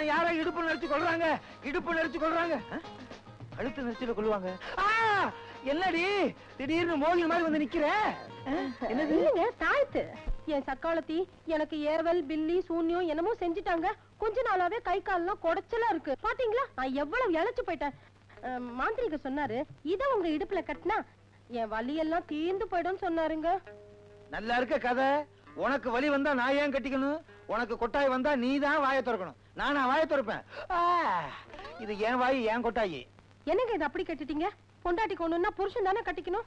என்ன யாரோ இடுப்பு நெரிச்சு கொள்றாங்க இடுப்பு நெரிச்சு கொள்றாங்க? கழுத்து நெரிச்சுல கொள்ளுவாங்க! என்னடி? திடீர்னு மோகி மாதிரி வந்து நிக்கிற? என்னது? தாழ்த்து. என் சக்காலத்தி எனக்கு ஏவல் பில்லி சூன்யம் என்னமோ செஞ்சுட்டாங்க. கொஞ்ச நாளாவே கை கால்லாம் குடைச்சலா இருக்கு. பாத்தீங்களா? நான் எவ்வளவு இழைச்சு போயிட்டேன். மாந்திரிக சொன்னாரு இத உங்க இடுப்புல கட்டினா என் வலி எல்லாம் தீர்ந்து போயிடும்னு சொன்னாருங்க. நல்லா இருக்க கதை. உனக்கு வலி வந்தா நான் ஏன் கட்டிக்கணும்? உனக்கு கொட்டாய் வந்தா நீ தான் வாயை திறக்கணும். நானா வாயை திறப்பேன்! இது என் வாய் என் கொட்டாயி. என்னங்க இது அப்படி கட்டிட்டீங்க? பொண்டாட்டி கொண்டுன்னா புருஷன் தானே கட்டிக்கணும்.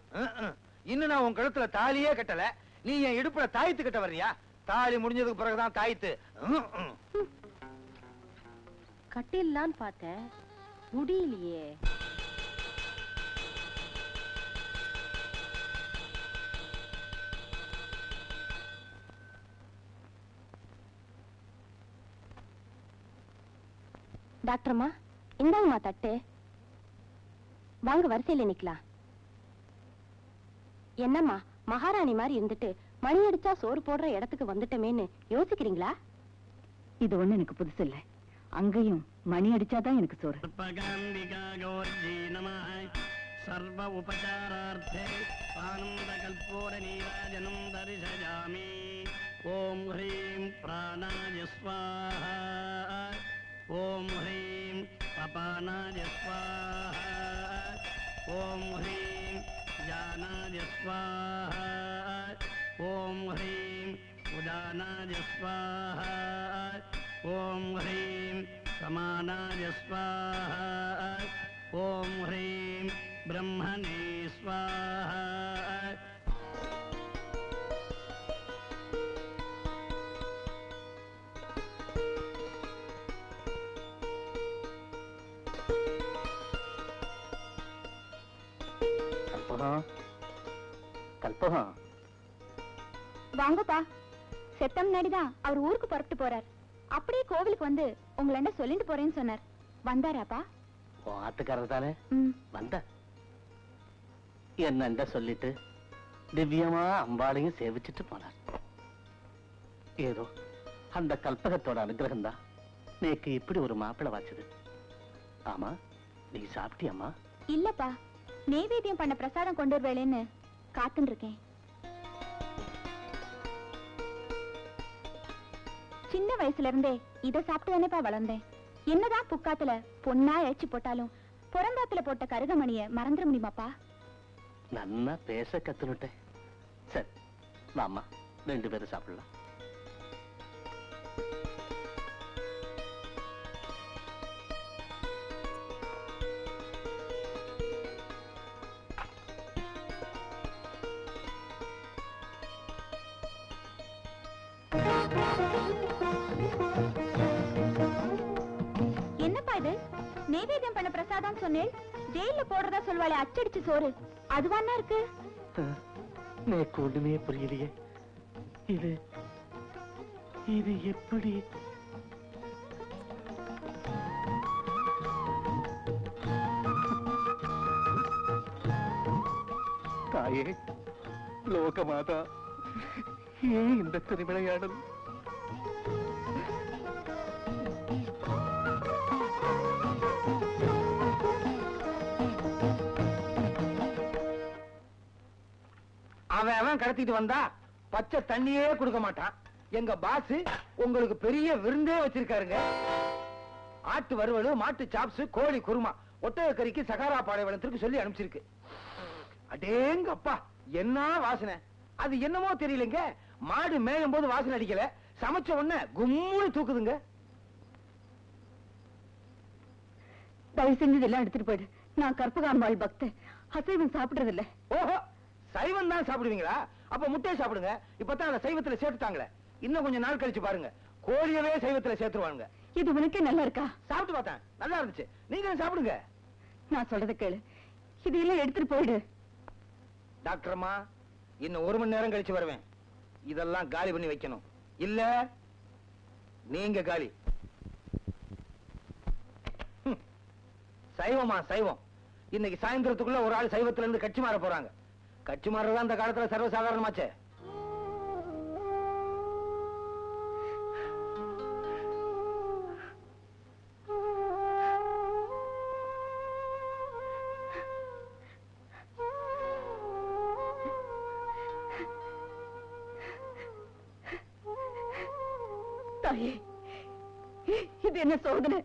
இன்னும் நான் உன் கழுத்துல தாலியே கட்டல. நீ என் இடுப்புல தாய்த்து கட்ட வர்றியா? தாலி முடிஞ்சதுக்கு பிறகுதான் தாய்த்து. கட்டிடலான்னு பார்த்தேன். முடியலையே. டாக்டர்மா இந்தாங்கம்மா தட்டு. வாங்க வரிசையில் நிக்கலாம். என்னம்மா மகாராணி மாதிரி இருந்துட்டு மணி அடிச்சா சோறு போடுற இடத்துக்கு வந்துட்டமேன்னு யோசிக்கிறீங்களா? இது ஒண்ணு எனக்கு புதுசு இல்ல. அங்கேயும் மணி அடிச்சாதான் எனக்கு சோறு. சர்வ உபச்சாரார்த்தே ஆனந்த கல்போர நீராஜனம் தரிசயாமி. ஓம் ஹ்ரீம் பிராணாய ஸ்வாஹா. ॐ ह्रीं पपानाय स्वाहा। ॐ ह्रीं जानाय स्वाहा। ॐ ह्रीं उदानाय स्वाहा। ॐ ह्रीं समानाय स्वाहा। ॐ ह्रीं ब्रह्मणे स्वाहा। கல்பகம் வாங்கப்பா. செத்த முன்னாடிதான் அவர் ஊருக்கு புறப்பட்டு போறார். அப்படியே கோவிலுக்கு வந்து உங்களண்ட சொல்லிட்டு போறேன்னு சொன்னார். வந்தாராப்பா? உன் ஆத்துக்காரர் தானே ம். வந்த. என்னண்ட சொல்லிட்டு திவ்யமா அம்பாளையும் சேவிச்சுட்டு போனார். ஏதோ அந்த கல்பகத்தோட அனுகிரகம் தான் நேக்கு இப்படி ஒரு மாப்பிளை வாச்சது. ஆமா நீ சாப்பிட்டியம்மா? இல்லப்பா. நெய்வேத்தியம் பண்ண பிரசாதம் கொண்டு வருவேளேன்னு காத்துன்னு இருக்கேன் சின்ன வயசுல இருந்தே இதை சாப்பிட்டு தானேப்பா வளர்ந்தேன். என்னதான் புக்காத்துல பொண்ணா இழைச்சு போட்டாலும் புறந்தாத்துல போட்ட கருகமணிய மறந்துட முடியுமாப்பா? நன்னா பேச கத்துனுட்டேன். சரி வாமா ரெண்டு பேரும் சாப்பிடலாம். நெய்வேத்தியம் பண்ண பிரசாதம் சொன்னேன். ஜெயில போடுறதா சொல்வாளே அச்சடிச்சு சோறு. அதுவானா இருக்கு? எனக்கு ஒண்ணுமே புரியலையே. இது இது எப்படி? தாயே லோகமாதா ஏன் இந்த திருவிளையாடல்? அவன் அவன் கடத்திட்டு வந்தா பச்சை தண்ணியே கொடுக்க மாட்டான். எங்க பாஸ் உங்களுக்கு பெரிய விருந்தே வச்சிருக்காருங்க. ஆட்டு வறுவல் மாட்டு சாப்ஸ் கோழி குருமா ஒட்டக கறிக்கு சகாரா பாலைவனத்திற்கு சொல்லி அனுப்பிச்சிருக்கு. அடேங்கப்பா என்ன வாசனை? அது என்னமோ தெரியலங்க. மாடு மேயும் போது வாசனை அடிக்கல. சமைச்ச உடனே கும்முன்னு தூக்குதுங்க. தயவு செஞ்சு இதெல்லாம் எடுத்துட்டு போயிடு. நான் கற்பகாம்பாள் பக்த அசைவம் சாப்பிடுறது இல்ல ஓஹோ சைவம் தான் சாப்பிடுவீங்களா? அப்ப முட்டையை சாப்பிடுங்க. இப்பதான் அதை சைவத்துல சேர்த்துட்டாங்களே. இன்னும் கொஞ்சம் நாள் கழிச்சு பாருங்க. கோழியவே சைவத்துல சேர்த்துருவாங்க இது உனக்கே நல்லா இருக்கா? சாப்பிட்டு பார்த்தேன். நல்லா இருந்துச்சு. நீங்க சாப்பிடுங்க. நான் சொல்றத கேளு. இதையெல்லாம் எடுத்துட்டு போயிடு. டாக்டர் அம்மா இன்னும் ஒரு மணி நேரம் கழிச்சு வருவேன். இதெல்லாம் காலி பண்ணி வைக்கணும். இல்ல நீங்க காலி. சைவமா சைவம். இன்னைக்கு சாயந்தரத்துக்குள்ள ஒரு ஆள் சைவத்துல இருந்து கட்சி மாற போறாங்க. கட்சி மாறுறது அந்த காலத்துல சர்வசாதாரணமாச்சே. தாயே இது என்ன சோதனை?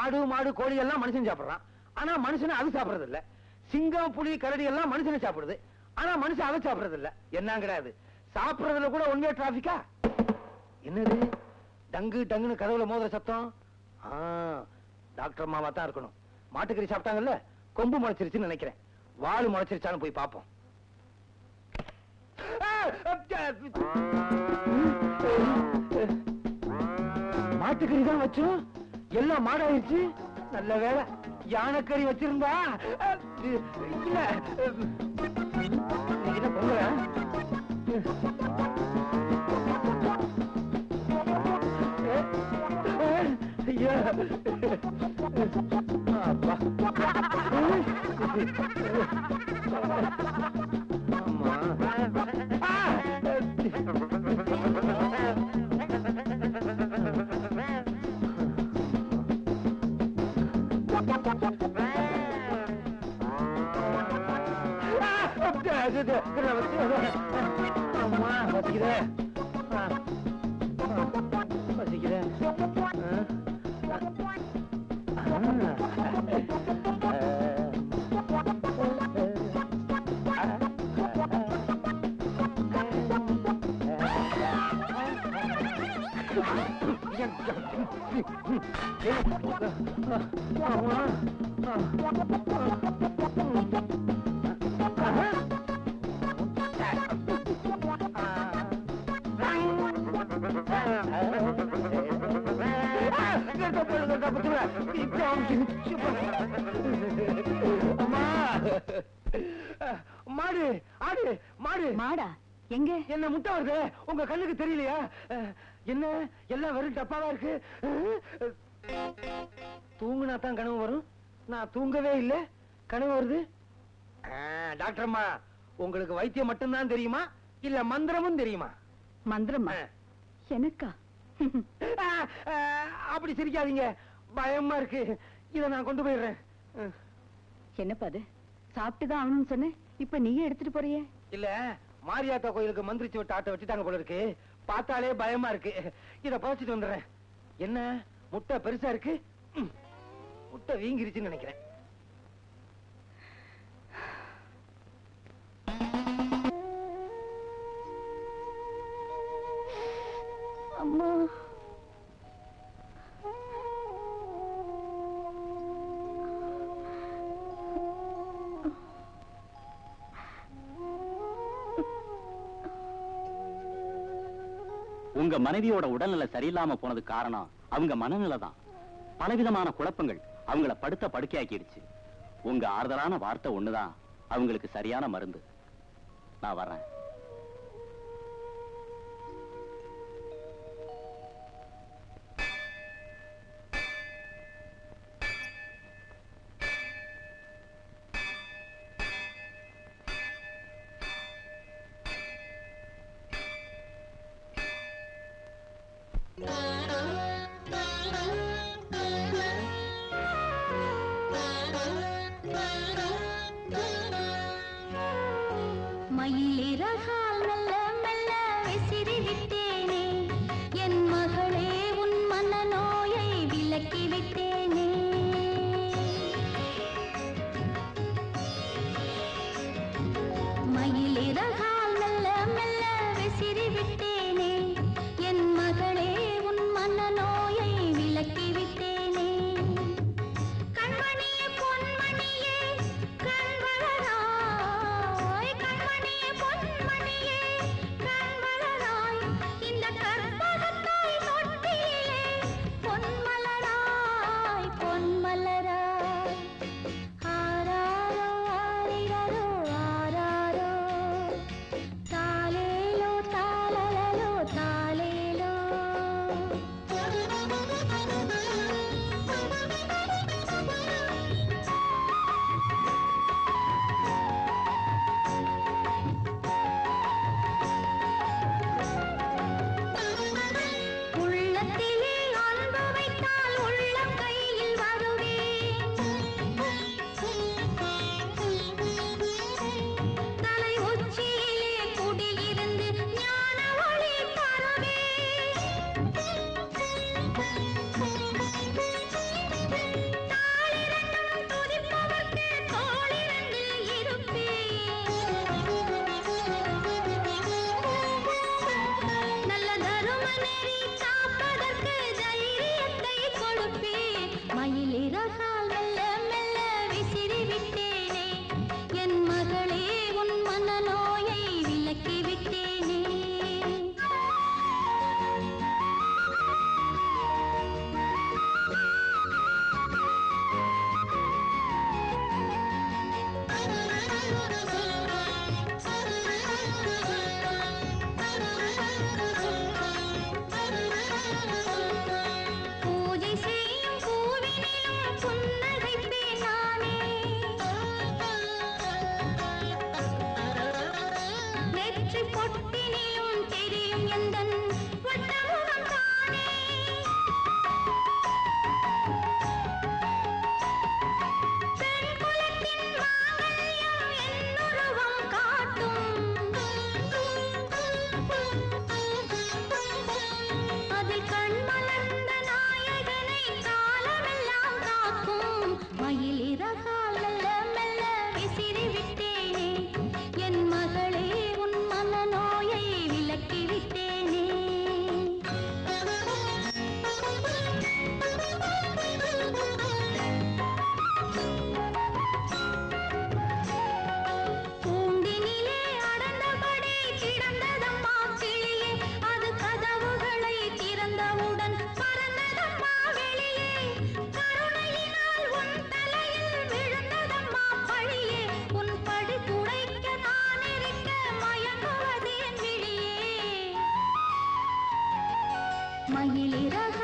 ஆடு மாடு கோழி எல்லாம் மனுஷன் சாப்பிடுறான். ஆனா மனுஷனை அது சாப்பிடுறது இல்ல சிங்கம் புலி கரடி எல்லாம் மனுஷனை சாப்பிடுது. ஆனா மனுஷன் அதை சாப்பிடுறது இல்ல என்ன கிடையாது சாப்பிடுறதுல கூட ஒன்வே டிராபிக்கா என்னது? டங்கு டங்குன்னு கதவுல மோதுற சத்தம்? டாக்டர் மாமா தான் இருக்கணும். மாட்டுக்கறி சாப்பிட்டாங்கல்ல? கொம்பு முளைச்சிருச்சுன்னு நினைக்கிறேன். வாழ் முளைச்சிருச்சான்னு போய் பார்ப்போம். மாட்டுக்கறி தான் வச்சோம். எல்லாம் மாடாயிருச்சு. நல்ல வேலை. யானைக்கறி வச்சிருந்தா இல்ல என்ன பொங்கலா? ஐயா. அப்பா. அம்மா பசிக்குதே பசிக்குதே மாடு ஆடு மாடு. மாடா? எங்க? என்ன முட்டை வருது? உங்க கண்ணுக்கு தெரியலையா? என்ன? எல்லாம் வெறும் டப்பாவா இருக்கு? தூங்குனா தான் கனவு வரும். நான் தூங்கவே இல்ல. கனவு வருது. டாக்டர் அம்மா உங்களுக்கு வைத்தியம் மட்டும்தான் தெரியுமா? இல்ல மந்திரமும் தெரியுமா? மந்திரமா. எனக்கா? அப்படி சிரிக்காதீங்க. பயமா இருக்கு. இத நான் கொண்டு போயிடுறேன். என்னப்பா அது? சாப்பிட்டுதான் ஆகணும்னு சொன்னேன். இப்ப நீயே எடுத்துட்டு போறியே? இல்ல மாரியாத்தா கோயிலுக்கு மந்திரிச்சு விட்டு ஆட்டை வச்சுட்டாங்க போல இருக்கு. பார்த்தாலே பயமா இருக்கு. இத புதைச்சிட்டு வந்துடுறேன். என்ன? முட்டை பெருசா இருக்கு? முட்டை வீங்கிருச்சுன்னு நினைக்கிறேன். அம்மா. உங்க மனைவியோட உடல்நிலை சரியில்லாம போனது காரணம் அவங்க மனநிலை தான் பலவிதமான குழப்பங்கள் அவங்கள படுத்த படுக்கையாக்கிடுச்சு. உங்க ஆறுதலான வார்த்தை ஒண்ணுதான். அவங்களுக்கு சரியான மருந்து. நான் வர்றேன். மயிலிறகு